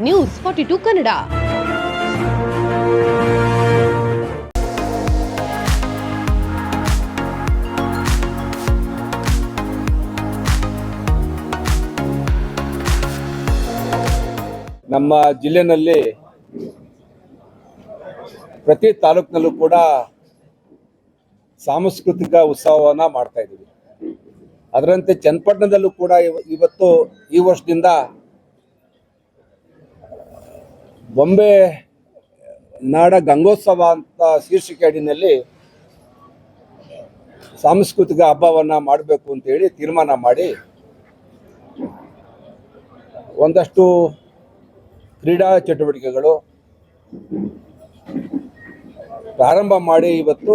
News forty to Kannada ನಮ್ಮ ಜಿಲ್ಲೆನಲ್ಲಿ ಪ್ರತಿ ತಾಲೂಕಿನಲ್ಲೂ ಕೂಡ ಸಾಂಸ್ಕೃತಿಕ ಉತ್ಸವವನ್ನು ಮಾಡ್ತಾ ಇದ್ದೀವಿ. ಅದರಂತೆ ಚನ್ನಪಟ್ಟಣದಲ್ಲೂ ಕೂಡ ಇವ- ಇವತ್ತು ಈ ವರ್ಷದಿಂದ ಬೊಂಬೆ ನಾಡ ಗಂಗೋತ್ಸವ ಅಂತ ಶೀರ್ಷಿಕೆ ಅಡಿನಲ್ಲಿ ಸಾಂಸ್ಕೃತಿಕ ಹಬ್ಬವನ್ನು ಮಾಡಬೇಕು ಅಂತೇಳಿ ತೀರ್ಮಾನ ಮಾಡಿ ಒಂದಷ್ಟು ಕ್ರೀಡಾ ಚಟುವಟಿಕೆಗಳು ಪ್ರಾರಂಭ ಮಾಡಿ ಇವತ್ತು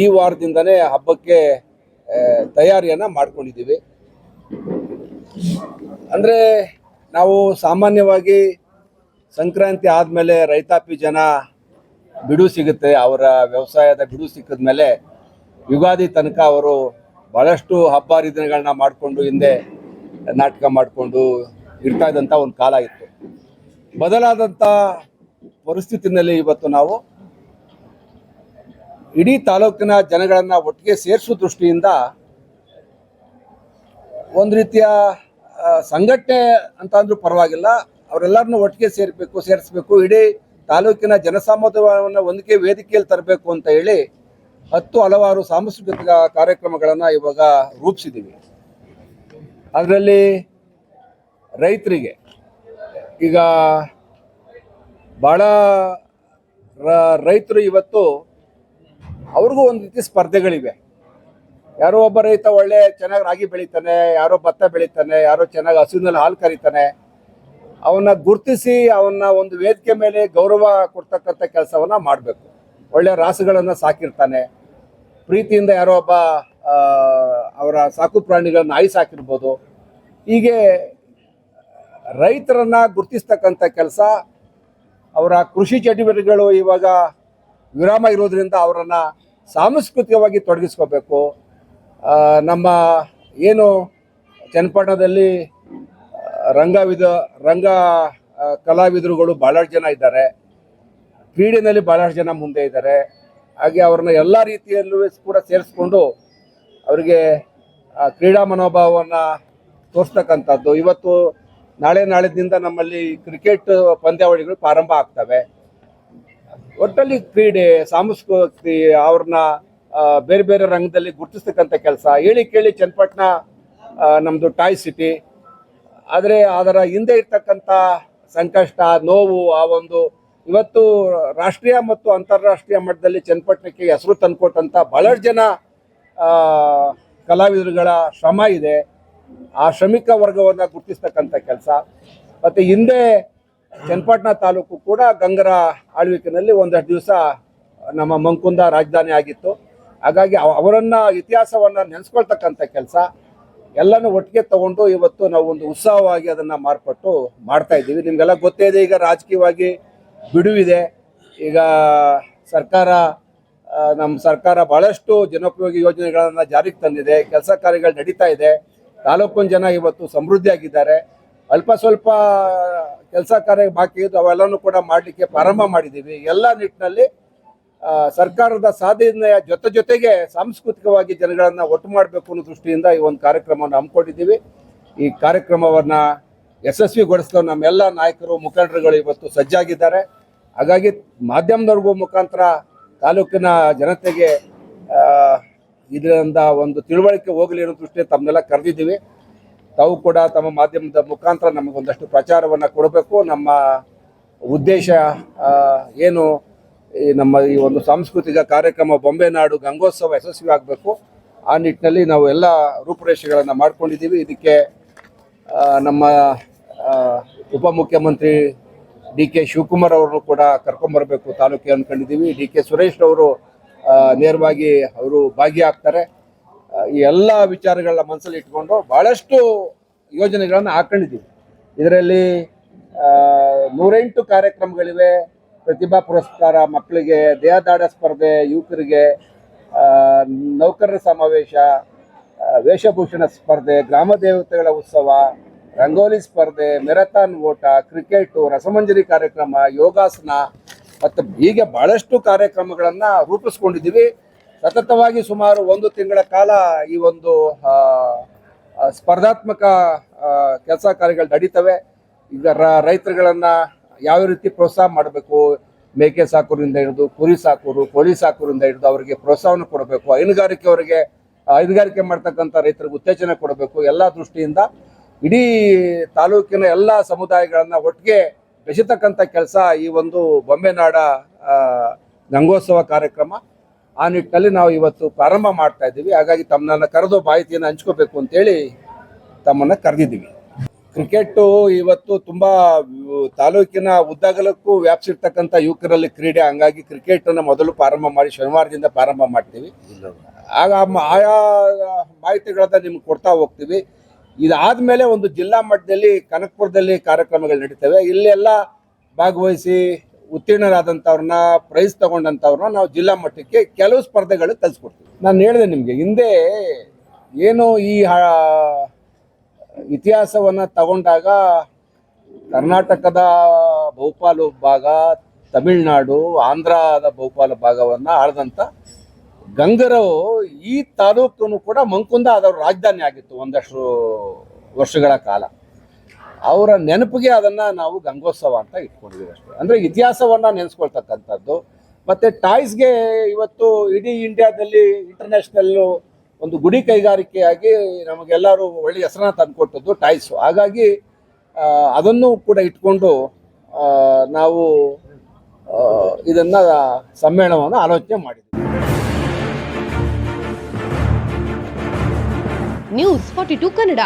ಈ ವಾರದಿಂದನೇ ಹಬ್ಬಕ್ಕೆ ತಯಾರಿಯನ್ನು ಮಾಡ್ಕೊಂಡಿದ್ದೀವಿ. ಅಂದರೆ ನಾವು ಸಾಮಾನ್ಯವಾಗಿ ಸಂಕ್ರಾಂತಿ ಆದಮೇಲೆ ರೈತಾಪಿ ಜನ ಬಿಡು ಸಿಗುತ್ತೆ, ಅವರ ವ್ಯವಸಾಯದ ಬಿಡು ಸಿಕ್ಕಿದ ಮೇಲೆ ಯುಗಾದಿ ತನಕ ಅವರು ಭಾಳಷ್ಟು ಹಬ್ಬ ಹರಿದಿನಗಳನ್ನ ಮಾಡಿಕೊಂಡು ಹಿಂದೆ ನಾಟಕ ಮಾಡಿಕೊಂಡು ಇರ್ತಾ ಇದ್ದಂಥ ಒಂದು ಕಾಲ ಇತ್ತು. ಬದಲಾದಂಥ ಪರಿಸ್ಥಿತಿನಲ್ಲಿ ಇವತ್ತು ನಾವು ಇಡೀ ತಾಲೂಕಿನ ಜನಗಳನ್ನು ಒಟ್ಟಿಗೆ ಸೇರಿಸೋ ದೃಷ್ಟಿಯಿಂದ ಒಂದು ರೀತಿಯ ಸಂಘಟನೆ ಅಂತ ಅಂದ್ರೂ ಪರವಾಗಿಲ್ಲ ಅವರೆಲ್ಲರನ್ನೂ ಒಟ್ಟಿಗೆ ಸೇರಬೇಕು, ಸೇರಿಸಬೇಕು. ಇಡೀ ತಾಲೂಕಿನ ಜನಸಾಮಾನ್ಯವನ್ನು ಒಂದಕ್ಕೆ ವೇದಿಕೆಯಲ್ಲಿ ತರಬೇಕು ಅಂತ ಹೇಳಿ ಹತ್ತು ಹಲವಾರು ಸಾಂಸ್ಕೃತಿಕ ಕಾರ್ಯಕ್ರಮಗಳನ್ನು ಇವಾಗ ರೂಪಿಸಿದ್ದೀವಿ ಅದರಲ್ಲಿ ರೈತರಿಗೆ ಈಗ ಭಾಳ ರೈತರು ಇವತ್ತು ಅವ್ರಿಗೂ ಒಂದು ರೀತಿ ಸ್ಪರ್ಧೆಗಳಿವೆ. ಯಾರೋ ಒಬ್ಬ ರೈತ ಒಳ್ಳೆ ಚೆನ್ನಾಗಿ ರಾಗಿ ಬೆಳಿತಾನೆ, ಯಾರೋ ಭತ್ತ ಬೆಳಿತಾನೆ, ಯಾರೋ ಚೆನ್ನಾಗಿ ಹಸುವಿನಲ್ಲಿ ಹಾಲು ಕರಿತಾನೆ ಅವನ್ನ ಗುರುತಿಸಿ ಅವನ್ನ ಒಂದು ವೇದಿಕೆ ಮೇಲೆ ಗೌರವ ಕೊಡ್ತಕ್ಕಂಥ ಕೆಲಸವನ್ನ ಮಾಡಬೇಕು. ಒಳ್ಳೆ ರಾಸುಗಳನ್ನು ಸಾಕಿರ್ತಾನೆ. ಪ್ರೀತಿಯಿಂದ ಯಾರೋ ಒಬ್ಬ ಅವರ ಸಾಕು ಪ್ರಾಣಿಗಳನ್ನ ನಾಯಿ ಸಾಕಿರ್ಬೋದು ಹೀಗೆ ರೈತರನ್ನ ಗುರುತಿಸ್ತಕ್ಕಂಥ ಕೆಲಸ, ಅವರ ಕೃಷಿ ಚಟುವಟಿಕೆಗಳು ಇವಾಗ ವಿರಾಮ ಇರೋದ್ರಿಂದ ಅವರನ್ನು ಸಾಂಸ್ಕೃತಿಕವಾಗಿ ತೊಡಗಿಸ್ಕೋಬೇಕು. ನಮ್ಮ ಏನು ಚನ್ನಪಟ್ಟಣದಲ್ಲಿ ರಂಗವಿದ, ರಂಗ ಕಲಾವಿದರುಗಳು ಭಾಳಷ್ಟು ಜನ ಇದ್ದಾರೆ. ಕ್ರೀಡೆಯಲ್ಲಿ ಭಾಳಷ್ಟು ಜನ ಮುಂದೆ ಇದ್ದಾರೆ. ಹಾಗೆ ಅವ್ರನ್ನ ಎಲ್ಲ ರೀತಿಯಲ್ಲೂ ಕೂಡ ಸೇರಿಸ್ಕೊಂಡು ಅವರಿಗೆ ಕ್ರೀಡಾ ಮನೋಭಾವವನ್ನು ತೋರಿಸ್ತಕ್ಕಂಥದ್ದು. ಇವತ್ತು ನಾಳೆ ನಾಳೆದಿಂದ ನಮ್ಮಲ್ಲಿ ಕ್ರಿಕೆಟ್ ಪಂದ್ಯಾವಳಿಗಳು ಪ್ರಾರಂಭ ಆಗ್ತವೆ. ಒಟ್ಟಲ್ಲಿ ಕ್ರೀಡೆ, ಸಾಂಸ್ಕೃತಿ, ಅವ್ರನ್ನ ಬೇರೆ ಬೇರೆ ರಂಗದಲ್ಲಿ ಗುರುತಿಸ್ತಕ್ಕಂಥ ಕೆಲಸ. ಹೇಳಿ ಕೇಳಿ ಚನ್ನಪಟ್ಟಣ ನಮ್ಮದು ಟಾಯ್ ಸಿಟಿ. ಆದರೆ ಅದರ ಹಿಂದೆ ಇರ್ತಕ್ಕಂಥ ಸಂಕಷ್ಟ, ನೋವು, ಆ ಒಂದು ಇವತ್ತು ರಾಷ್ಟ್ರೀಯ ಮತ್ತು ಅಂತಾರಾಷ್ಟ್ರೀಯ ಮಟ್ಟದಲ್ಲಿ ಚನ್ನಪಟ್ಟಣಕ್ಕೆ ಹೆಸರು ತಂದುಕೊಟ್ಟಂಥ ಬಹಳಷ್ಟು ಜನ ಕಲಾವಿದರುಗಳ ಶ್ರಮ ಇದೆ. ಆ ಶ್ರಮಿಕ ವರ್ಗವನ್ನು ಗುರುತಿಸ್ತಕ್ಕಂಥ ಕೆಲಸ. ಮತ್ತು ಹಿಂದೆ ಚನ್ನಪಟ್ಟಣ ತಾಲೂಕು ಕೂಡ ಗಂಗರ ಆಳ್ವಿಕೆಯಲ್ಲಿ ಒಂದಷ್ಟು ದಿವಸ ನಮ್ಮ ಮಂಕುಂದ ರಾಜಧಾನಿ ಆಗಿತ್ತು. ಹಾಗಾಗಿ ಅವರನ್ನ ಇತಿಹಾಸವನ್ನು ನೆನೆಸ್ಕೊಳ್ತಕ್ಕಂಥ ಕೆಲಸ. ಎಲ್ಲನೂ ಒಟ್ಟಿಗೆ ತಗೊಂಡು ಇವತ್ತು ನಾವು ಒಂದು ಉತ್ಸಾಹವಾಗಿ ಅದನ್ನು ಮಾರ್ಪಟ್ಟು ಮಾಡ್ತಾ ಇದ್ದೀವಿ. ನಿಮಗೆಲ್ಲ ಗೊತ್ತೇ ಇದೆ, ಈಗ ರಾಜಕೀಯವಾಗಿ ಬಿಡುವಿದೆ. ಈಗ ಸರ್ಕಾರ ನಮ್ಮ ಸರ್ಕಾರ ಬಹಳಷ್ಟು ಜನೋಪಯೋಗಿ ಯೋಜನೆಗಳನ್ನು ಜಾರಿಗೆ ತಂದಿದೆ, ಕೆಲಸ ಕಾರ್ಯಗಳು ನಡೀತಾ ಇದೆ. ತಾಲೂಕಿನ ಜನ ಇವತ್ತು ಸಮೃದ್ಧಿಯಾಗಿದ್ದಾರೆ. ಅಲ್ಪ ಸ್ವಲ್ಪ ಕೆಲಸ ಕಾರ್ಯ ಬಾಕಿ ಇದ್ದು ಅವೆಲ್ಲನೂ ಕೂಡ ಮಾಡಲಿಕ್ಕೆ ಪ್ರಾರಂಭ ಮಾಡಿದ್ದೀವಿ. ಎಲ್ಲ ನಿಟ್ಟಿನಲ್ಲಿ ಸರ್ಕಾರದ ಸಾಧನೆಯ ಜೊತೆ ಜೊತೆಗೆ ಸಾಂಸ್ಕೃತಿಕವಾಗಿ ಜನಗಳನ್ನ ಒಟ್ಟು ಮಾಡಬೇಕು ಅನ್ನೋ ದೃಷ್ಟಿಯಿಂದ ಈ ಒಂದು ಕಾರ್ಯಕ್ರಮವನ್ನು ಹಮ್ಮಿಕೊಂಡಿದ್ದೀವಿ. ಈ ಕಾರ್ಯಕ್ರಮವನ್ನ ಯಶಸ್ವಿಗೊಳಿಸಲು ನಮ್ಮೆಲ್ಲ ನಾಯಕರು, ಮುಖಂಡರುಗಳು ಇವತ್ತು ಸಜ್ಜಾಗಿದ್ದಾರೆ. ಹಾಗಾಗಿ ಮಾಧ್ಯಮದವ್ರಿಗೂ ಮುಖಾಂತರ ತಾಲೂಕಿನ ಜನತೆಗೆ ಇದರಿಂದ ಒಂದು ತಿಳುವಳಿಕೆ ಹೋಗಲಿ ಅನ್ನೋ ದೃಷ್ಟಿಯಲ್ಲಿ ತಮ್ಮನ್ನೆಲ್ಲ ಕರೆದಿದ್ದೀವಿ. ತಾವು ಕೂಡ ತಮ್ಮ ಮಾಧ್ಯಮದ ಮುಖಾಂತರ ನಮಗೊಂದಷ್ಟು ಪ್ರಚಾರವನ್ನು ಕೊಡಬೇಕು. ನಮ್ಮ ಉದ್ದೇಶ ಏನು ಈ ನಮ್ಮ ಈ ಒಂದು ಸಾಂಸ್ಕೃತಿಕ ಕಾರ್ಯಕ್ರಮ ಬೊಂಬೆ ನಾಡು ಗಂಗೋತ್ಸವ ಯಶಸ್ವಿ ಆಗಬೇಕು ಆ ನಿಟ್ಟಿನಲ್ಲಿ ನಾವು ಎಲ್ಲ ರೂಪುರೇಷೆಗಳನ್ನು ಮಾಡ್ಕೊಂಡಿದ್ದೀವಿ. ಇದಕ್ಕೆ ನಮ್ಮ ಉಪಮುಖ್ಯಮಂತ್ರಿ ಡಿ ಕೆ ಶಿವಕುಮಾರ್ ಅವರನ್ನು ಕೂಡ ಕರ್ಕೊಂಬರಬೇಕು ತಾಲೂಕಿಗೆ ಅಂದ್ಕೊಂಡಿದ್ದೀವಿ ಡಿ ಕೆ ಸುರೇಶ್ ಅವರು ನೇರವಾಗಿ ಅವರು ಭಾಗಿಯಾಗ್ತಾರೆ. ಈ ಎಲ್ಲ ವಿಚಾರಗಳನ್ನ ಮನಸ್ಸಲ್ಲಿ ಇಟ್ಕೊಂಡು ಭಾಳಷ್ಟು ಯೋಜನೆಗಳನ್ನು ಹಾಕೊಂಡಿದ್ದೀವಿ. ಇದರಲ್ಲಿ ನೂರೆಂಟು ಕಾರ್ಯಕ್ರಮಗಳಿವೆ. ಪ್ರತಿಭಾ ಪುರಸ್ಕಾರ, ಮಕ್ಕಳಿಗೆ ದೇಹದಾಡ ಸ್ಪರ್ಧೆ, ಯುವಕರಿಗೆ ನೌಕರರ ಸಮಾವೇಶ ವೇಷಭೂಷಣ ಸ್ಪರ್ಧೆ, ಗ್ರಾಮ ದೇವತೆಗಳ ಉತ್ಸವ, ರಂಗೋಲಿ ಸ್ಪರ್ಧೆ ಮೆರಥಾನ್ ಓಟ, ಕ್ರಿಕೆಟು, ರಸಮಂಜರಿ ಕಾರ್ಯಕ್ರಮ, ಯೋಗಾಸನ ಮತ್ತು ಹೀಗೆ ಬಹಳಷ್ಟು ಕಾರ್ಯಕ್ರಮಗಳನ್ನು ರೂಪಿಸ್ಕೊಂಡಿದ್ದೀವಿ. ಸತತವಾಗಿ ಸುಮಾರು ಒಂದು ತಿಂಗಳ ಕಾಲ ಈ ಒಂದು ಸ್ಪರ್ಧಾತ್ಮಕ ಕೆಲಸ ಕಾರ್ಯಗಳು ನಡೀತವೆ. ಈಗ ರೈತರುಗಳನ್ನ ಯಾವ ರೀತಿ ಪ್ರೋತ್ಸಾಹ ಮಾಡಬೇಕು? ಮೇಕೆ ಸಾಕೋರಿಂದ ಹಿಡಿದು ಕುರಿ ಸಾಕೋರು ಕೋಳಿ ಸಾಕೋರಿಂದ ಹಿಡಿದು ಅವರಿಗೆ ಪ್ರೋತ್ಸಾಹವನ್ನು ಕೊಡಬೇಕು. ಹೈನುಗಾರಿಕೆ ಅವರಿಗೆ, ಹೈನುಗಾರಿಕೆ ಮಾಡ್ತಕ್ಕಂಥ ರೈತರಿಗೆ ಉತ್ತೇಜನ ಕೊಡಬೇಕು. ಎಲ್ಲ ದೃಷ್ಟಿಯಿಂದ ಇಡೀ ತಾಲೂಕಿನ ಎಲ್ಲ ಸಮುದಾಯಗಳನ್ನು ಒಟ್ಟಿಗೆ ಬೆಸೆತಕ್ಕಂಥ ಕೆಲಸ ಈ ಒಂದು ಬೊಂಬೆನಾಡ ಗಂಗೋತ್ಸವ ಕಾರ್ಯಕ್ರಮ ಆ ನಿಟ್ಟಿನಲ್ಲಿ ನಾವು ಇವತ್ತು ಪ್ರಾರಂಭ ಮಾಡ್ತಾ ಇದ್ದೀವಿ. ಹಾಗಾಗಿ ತಮ್ಮನ್ನ ಕರೆದು ಮಾಹಿತಿಯನ್ನು ಹಂಚ್ಕೋಬೇಕು ಅಂತೇಳಿ ತಮ್ಮನ್ನ ಕರೆದಿದ್ದೀವಿ. ಕ್ರಿಕೆಟ್ಟು ಇವತ್ತು ತುಂಬಾ ತಾಲೂಕಿನ ಉದ್ದಗಲಕ್ಕೂ ವ್ಯಾಪಿಸಿರ್ತಕ್ಕಂಥ ಯುವಕರಲ್ಲಿ ಕ್ರೀಡೆ. ಹಂಗಾಗಿ ಕ್ರಿಕೆಟ್ ಅನ್ನ ಮೊದಲು ಪ್ರಾರಂಭ ಮಾಡಿ ಶನಿವಾರದಿಂದ ಪ್ರಾರಂಭ ಮಾಡ್ತೀವಿ. ಆಗ ಆಯಾ ಮಾಹಿತಿಗಳನ್ನ ನಿಮ್ಗೆ ಕೊಡ್ತಾ ಹೋಗ್ತೀವಿ. ಇದಾದ್ಮೇಲೆ ಒಂದು ಜಿಲ್ಲಾ ಮಟ್ಟದಲ್ಲಿ ಕನಕಪುರದಲ್ಲಿ ಕಾರ್ಯಕ್ರಮಗಳು ನಡೀತವೆ. ಇಲ್ಲೆಲ್ಲ ಭಾಗವಹಿಸಿ ಉತ್ತೀರ್ಣರಾದಂಥವ್ರನ್ನ ಪ್ರೈಸ್ ತಗೊಂಡಂಥವ್ರನ್ನ ನಾವು ಜಿಲ್ಲಾ ಮಟ್ಟಕ್ಕೆ ಕೆಲವು ಸ್ಪರ್ಧೆಗಳು ಕಲಿಸ್ಕೊಡ್ತೀವಿ ನಾನು ಹೇಳಿದೆ ನಿಮಗೆ ಹಿಂದೆ ಏನು ಈ ಇತಿಹಾಸವನ್ನ ತಗೊಂಡಾಗ ಕರ್ನಾಟಕದ ಬಹುಪಾಲು ಭಾಗ, ತಮಿಳುನಾಡು, ಆಂಧ್ರದ ಬಹುಪಾಲು ಭಾಗವನ್ನ ಆಳ್ದಂಥ ಗಂಗರು ಈ ತಾಲೂಕನ್ನು ಕೂಡ ಮಂಕುಂದ ಅದರ ರಾಜಧಾನಿ ಆಗಿತ್ತು ಒಂದಷ್ಟು ವರ್ಷಗಳ ಕಾಲ. ಅವರ ನೆನಪಿಗೆ ಅದನ್ನ ನಾವು ಗಂಗೋತ್ಸವ ಅಂತ ಇಟ್ಕೊಂಡಿದ್ದೀವಿ ಅಷ್ಟೇ. ಅಂದ್ರೆ ಇತಿಹಾಸವನ್ನ ನೆನೆಸ್ಕೊಳ್ತಕ್ಕಂಥದ್ದು. ಮತ್ತೆ ಟಾಯ್ಸ್ಗೆ ಇವತ್ತು ಇಡೀ ಇಂಡಿಯಾದಲ್ಲಿ ಇಂಟರ್ನ್ಯಾಷನಲ್ ಒಂದು ಗುಡಿ ಕೈಗಾರಿಕೆಯಾಗಿ ನಮಗೆಲ್ಲರೂ ಒಳ್ಳೆಯ ಹೆಸರನ್ನ ತಂದುಕೊಟ್ಟದ್ದು ಟಾಯ್ಸು ಹಾಗಾಗಿ ಅದನ್ನು ಕೂಡ ಇಟ್ಕೊಂಡು ನಾವು ಇದನ್ನು ಸಮ್ಮೇಳನವನ್ನು ಆಲೋಚನೆ ಮಾಡಿದ್ವಿ. News forty to Kannada